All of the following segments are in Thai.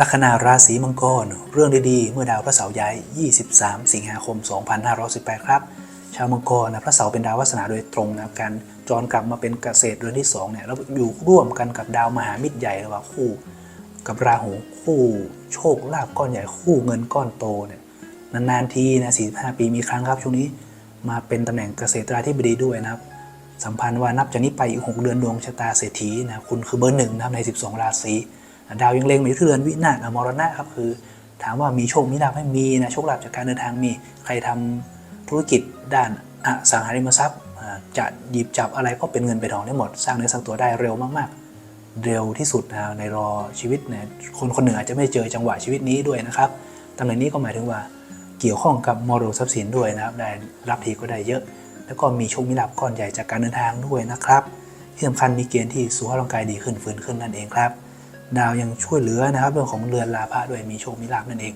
ลัคนาราศีมังกร เรื่องดีๆ เมื่อดาวพระเสาร์ย้าย 23 สิงหาคม 2518 ครับ ชาวมังกรนะพระเสาร์เป็นดาววาสนาโดยตรงนะการจรกลับมาเป็นเกษตรเรือนที่2เนี่ยแล้วอยู่ร่วมกันกับดาวมหามิตรใหญ่หรือว่าคู่ กับราหูคู่โชคลาภก้อนใหญ่คู่เงินก้อนโตเนี่ยนานๆทีนะ45 ปีมีครั้งครับช่วงนี้มาเป็นตำแหน่งเกษตราธิบดีด้วยนะครับสัมพันธ์ว่านับจากนี้ไปอีก 6 เดือนดวงชะตาเศรษฐีนะคุณคือเบอร์หนึ่งนะครับใน 12 ราศี ดาวยังเล็งมาอยู่ที่เรือนวินาศมรณะครับคือถามว่ามีโชคมีลาภให้มีนะโชคลาภจากการเดินทางมีใครทำธุรกิจด้านอสังหาริมทรัพย์จะหยิบจับอะไรก็เป็นเงินเป็นทองได้หมด สร้างเนื้อสร้างตัวได้เร็วมากๆ เร็วที่สุดนะในรอชีวิตเนี่ยคนคนหนึ่งอาจจะไม่เจอจังหวะชีวิตนี้ด้วยนะครับตำแหน่งนี้ก็หมายถึงว่าเกี่ยวข้องกับมรดกทรัพย์สินด้วยนะครับได้รับทีก็ได้เยอะ แล้วก็มีโชคมีลาภก้อนใหญ่จากการเดินทางด้วยนะครับ ที่สำคัญมีเกณฑ์ที่สุขภาพร่างกายดีขึ้นฟื้นขึ้นนั่นเองครับ ดาวยังช่วยเหลือนะครับเรื่องของเรือนลาภะด้วยมีโชคมีลาภนั่นเอง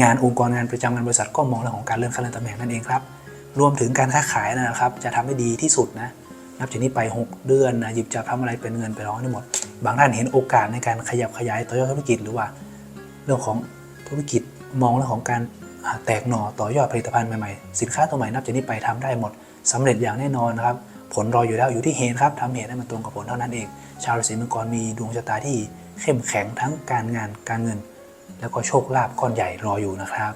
งานองค์กรงานประจำงานบริษัทก็มองเรื่องของการเลื่อนขั้นเลื่อนตำแหน่งนั่นเองครับรวมถึงการค้าขายนะครับ จะทำให้ดีที่สุดนะนับจากนี้ไป 6 เดือนนะหยิบจับทำอะไรเป็นเงินไปร้องได้หมด บางท่านเห็นโอกาสในการขยับขยายต่อยอดธุรกิจหรือว่า เรื่องของธุรกิจมองเรื่องของการแตกหน่อต่อยอดผลิตภัณฑ์ใหม่ๆ สินค้าตัวใหม่นับจากนี้ไปทำได้หมดสำเร็จอย่างแน่นอนนะครับ ผลรออยู่แล้วอยู่ที่เหตุครับทำเหตุให้มันตรงกับผลเท่านั้นเอง ชาวราศีมังกรมีดวงชะตาที่เข้มแข็งทั้งการงานการเงิน แล้วก็โชคลาภก้อนใหญ่รออยู่นะครับ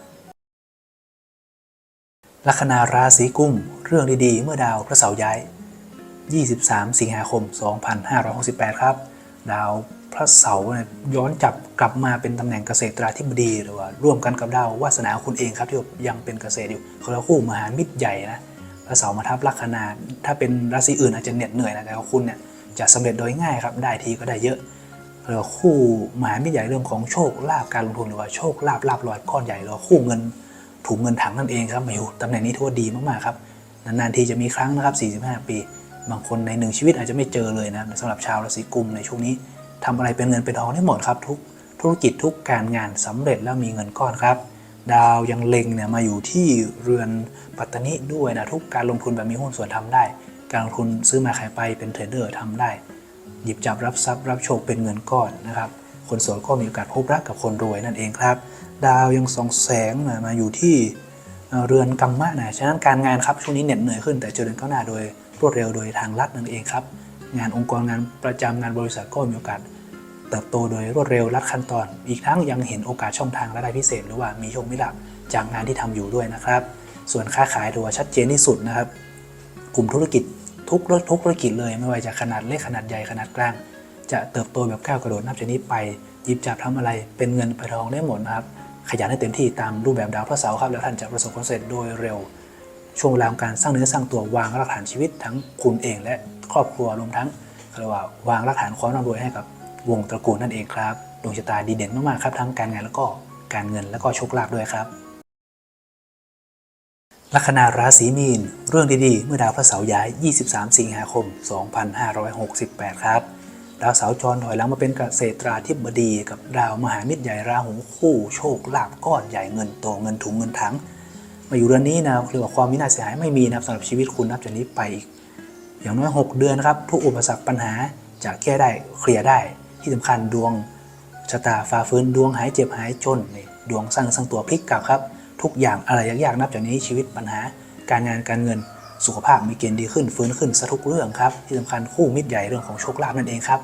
ลัคนาราศีกุมเรื่องดีๆ เมื่อดาวพระเสาร์ย้าย 23 สิงหาคม 2568 ครับ ดาวพระเสาร์ย้อนจับกลับมาเป็นตำแหน่งเกษตราธิบดีหรือว่าร่วมกันกับดาววาสนาคุณเองครับที่ยังเป็นเกษตรอยู่เขาเรียกว่าคู่มหามิตรใหญ่นะ พระเสามาทับลัคนาถ้าเป็นราศีอื่นอาจจะเหน็ดเหนื่อยนะแต่ว่าคุณเนี่ยจะสำเร็จโดยง่ายครับได้ทีก็ได้เยอะเรียกว่าคู่มหามิตรใหญ่เรื่องของโชคลาภการลงทุนหรือว่าโชคลาภลาภลอยก้อนใหญ่หรือว่าคู่เงินถุงเงินถังนั่นเองครับมาอยู่ตำแหน่งนี้ถือว่าดีมากๆครับนานๆทีจะมีครั้งนะครับ 45 ปี บางคนในหนึ่งชีวิตอาจจะไม่เจอเลยนะสำหรับชาวราศีกุมในช่วงนี้ทำอะไรเป็นเงินเป็นทองได้หมดครับทุกธุรกิจทุกการงานสำเร็จแล้วมีเงินก้อนครับ ดาวยังเล็งเนี่ยมาอยู่ที่เรือนปัตตานิด้วยนะทุกการลงทุนแบบมีหุ้นส่วนทำได้ การลงทุนซื้อมาขายไปเป็นเทรดเดอร์ทำได้ หยิบจับรับทรัพย์รับโชคเป็นเงินก้อนนะครับ คนโสดก็มีโอกาสพบรักกับคนรวยนั่นเองครับ ดาวยังส่องแสงมามาอยู่ที่เรือนกรรมะนะฉะนั้นการงานครับช่วงนี้เหน็ดเหนื่อยขึ้นแต่เจริญก้าวหน้าโดยรวดเร็วโดยทางลัดนั่นเองครับงานองค์กร งานประจำงานบริษัทก็มีโอกาส เติบโตโดยรวดเร็วลัดขั้นตอน อีกทั้งยังเห็นโอกาสช่องทางรายได้พิเศษ หรือว่ามีโชคมีลาภจากงานที่ทำอยู่ด้วยนะครับ ส่วนค้าขายถือว่าชัดเจนที่สุดนะครับ กลุ่มธุรกิจทุกทุกธุรกิจเลยไม่ว่าจะขนาดเล็กขนาดใหญ่ขนาดกลาง จะเติบโตแบบก้าวกระโดดนับจากนี้ไปหยิบจับทำอะไรเป็นเงินไปนทองได้หมดนะครับขยันให้เต็มที่ตามรูปแบบดาวพระเสาร์ครับแล้วท่านจะประสบความสำเร็จโดยเร็ว ช่วงเวลาของการสร้างเนื้อสร้างตัววางรากฐานชีวิตทั้งคุณเองและครอบครัวรวมทั้งเรียกว่าวางรากฐานความร่ำรวยให้กับ วงตระกูลนั่นเองครับดวงชะตาดีเด่นมากๆครับทั้งการงานแล้วก็การเงินแล้วก็โชคลาภด้วยครับลัคนาราศีมีน เรื่องดีๆ เมื่อดาวพระเสาร์ย้าย 23 สิงหาคม 2568 ครับ ดาวเสาร์จรถอยหลังมาเป็นเกษตราธิบดีกับดาวมหามิตรใหญ่ราหูคู่โชคลาภก้อนใหญ่เงินโตเงินถุงเงินถัง มาอยู่เรือนนี้นะเรียกว่าความวินาศเสียหายไม่มีนะครับสำหรับชีวิตคุณนับจากนี้ไปอีก อย่างน้อย 6 เดือนครับ ทุกอุปสรรคปัญหาจะแก้ได้เคลียร์ได้ ที่สำคัญดวงชะตาฟ้าฟื้นดวงหายเจ็บหายจนนี่ดวงสร้างสร้างตัวพลิกกลับครับ ทุกอย่างอะไรยากๆนับจากนี้ชีวิตปัญหา การงานการเงินสุขภาพมีเกณฑ์ดีขึ้นฟื้นขึ้นสะทุกเรื่องครับที่สำคัญคู่มิตรใหญ่เรื่องของโชคลาภนั่นเองครับ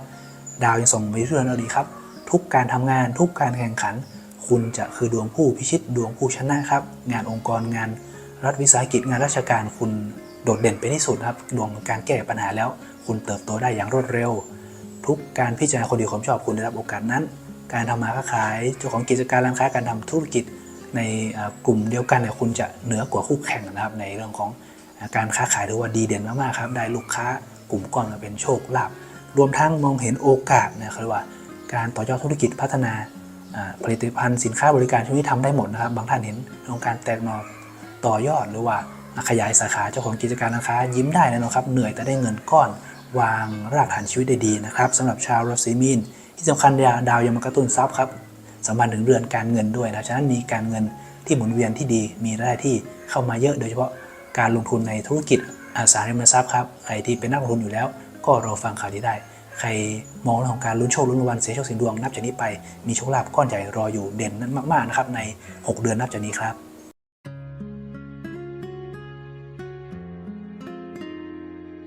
ดาวยังส่งไปเรื่องเราดีครับ ทุกการทำงานทุกการแข่งขัน คุณจะคือดวงผู้พิชิตดวงผู้ชนะครับ งานองค์กรงาน รัฐวิสาหกิจงานราชการคุณโดดเด่นเป็นที่สุดครับดวงการแก้ปัญหาแล้ว คุณเติบโตได้อย่างรวดเร็ว ทุกการพิจารณาคนดีความชอบคุณได้รับโอกาสนั้น การทำมาค้าขายเจ้าของกิจการร้านค้าการทำธุรกิจในกลุ่มเดียวกันเนี่ยคุณจะเหนือกว่าคู่แข่งนะครับ ในเรื่องของการค้าขายถือว่าดีเด่นมากๆครับได้ลูกค้ากลุ่มก้อนมาเป็นโชคลาภรวมทั้งมองเห็นโอกาสนะเขาเรียกว่า การต่อยอดธุรกิจพัฒนาผลิตภัณฑ์สินค้าบริการช่วงนี้ทำได้หมดนะครับ บางท่านเห็นเรื่องการแตกหน่อต่อยอดหรือว่าขยายสาขาเจ้าของกิจการร้านค้ายิ้มได้น่นอนครับ เหนื่อยแต่ได้เงินก้อน วางรากฐานชีวิตได้ดีนะครับสำหรับชาวราศีมีนที่สำคัญดาวยังมากระตุ้นทรัพย์ครับสัมพันธ์ถึงเรือนการเงินด้วยนะฉะนั้นมีการเงินที่หมุนเวียนที่ดีมีรายได้ที่เข้ามาเยอะโดยเฉพาะการลงทุนในธุรกิจอสังหาริมทรัพย์ครับใครที่เป็นนักลงทุนอยู่แล้ว ก็รอฟังข่าวที่ได้ ใครมองเรื่องของการลุ้นโชคลุ้นรางวัลเสียโชคเสียดวงนับจากนี้ไปมีโชคลาภก้อนใหญ่รออยู่เด่นนั้นมากๆนะครับใน 6 เดือนนับจากนี้ครับ